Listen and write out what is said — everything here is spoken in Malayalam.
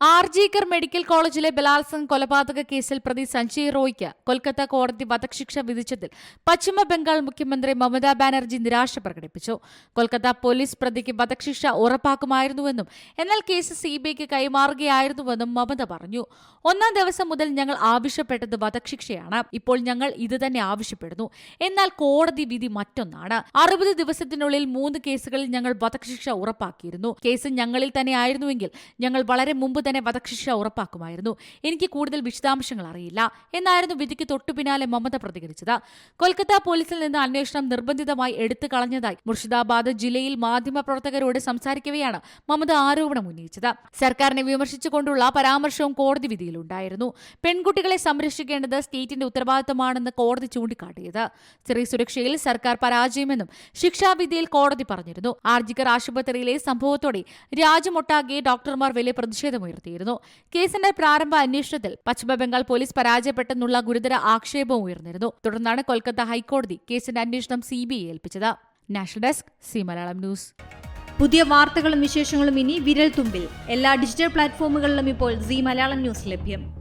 ആർജിക്കർ മെഡിക്കൽ കോളേജിലെ ബലാത്സംഗ കൊലപാതക കേസിൽ പ്രതി സഞ്ജയ് റോയ്ക്ക് കൊൽക്കത്ത കോടതി വധശിക്ഷ വിധിച്ചതിൽ പശ്ചിമ ബംഗാൾ മുഖ്യമന്ത്രി മമതാ ബാനർജി നിരാശ പ്രകടിപ്പിച്ചു. കൊൽക്കത്ത പോലീസ് പ്രതിക്ക് വധശിക്ഷ ഉറപ്പാക്കുമായിരുന്നുവെന്നും എന്നാൽ കേസ് സിബിഐക്ക് കൈമാറുകയായിരുന്നുവെന്നും മമത പറഞ്ഞു. ഒന്നാം ദിവസം മുതൽ ഞങ്ങൾ ആവശ്യപ്പെട്ടത് വധശിക്ഷയാണ്. ഇപ്പോൾ ഞങ്ങൾ ഇത് തന്നെ ആവശ്യപ്പെടുന്നു. എന്നാൽ കോടതി വിധി മറ്റൊന്നാണ്. അറുപത് ദിവസത്തിനുള്ളിൽ മൂന്ന് കേസുകളിൽ ഞങ്ങൾ വധശിക്ഷ ഉറപ്പാക്കിയിരുന്നു. കേസ് ഞങ്ങളിൽ തന്നെ ആയിരുന്നുവെങ്കിൽ ഞങ്ങൾ വളരെ മുമ്പ് തന്നെ വധശിക്ഷ ഉറപ്പാക്കുമായിരുന്നു. എനിക്ക് കൂടുതൽ വിശദാംശങ്ങൾ അറിയില്ല. എന്നായിരുന്നു വിധിക്ക് തൊട്ടു പിന്നാലെ മമത പ്രതികരിച്ചത്. കൊൽക്കത്ത പോലീസിൽ നിന്ന് അന്വേഷണം നിർബന്ധിതമായി എടുത്തു കളഞ്ഞതായി മുർഷിദാബാദ് ജില്ലയിൽ മാധ്യമപ്രവർത്തകരോട് സംസാരിക്കവെയാണ് മമത ആരോപണം ഉന്നയിച്ചത്. സർക്കാരിനെ വിമർശിച്ചുകൊണ്ടുള്ള പരാമർശവും കോടതി വിധിയിലുണ്ടായിരുന്നു. പെൺകുട്ടികളെ സംരക്ഷിക്കേണ്ടത് സ്റ്റേറ്റിന്റെ ഉത്തരവാദിത്തമാണെന്ന് കോടതി ചൂണ്ടിക്കാട്ടിയത്. സ്ത്രീ സുരക്ഷയിൽ സർക്കാർ പരാജയമെന്നും ശിക്ഷാവിധിയിൽ കോടതി പറഞ്ഞിരുന്നു. ആർജിക്കർ ആശുപത്രിയിലെ സംഭവത്തോടെ രാജ്യമൊട്ടാകെ ഡോക്ടർമാർ വലിയ പ്രതിഷേധമുയർത്തിയിരുന്നു കേസിന്റെ പ്രാരംഭ അന്വേഷണത്തിൽ പശ്ചിമബംഗാൾ പോലീസ് പരാജയപ്പെട്ടെന്നുള്ള ഗുരുതര ആക്ഷേപവും ഉയർന്നിരുന്നു. തുടർന്നാണ് കൊൽക്കത്ത ഹൈക്കോടതി കേസിന്റെ അന്വേഷണം സി ഏൽപ്പിച്ചത്. National desk C Malayalam news. പുതിയ വാർത്തകളും വിശേഷങ്ങളും ഇനി വിരൽ തുമ്പിൽ. എല്ലാ ഡിജിറ്റൽ പ്ലാറ്റ്ഫോമുകളിലും ഇപ്പോൾ സി മലയാളം ന്യൂസ് ലഭ്യം.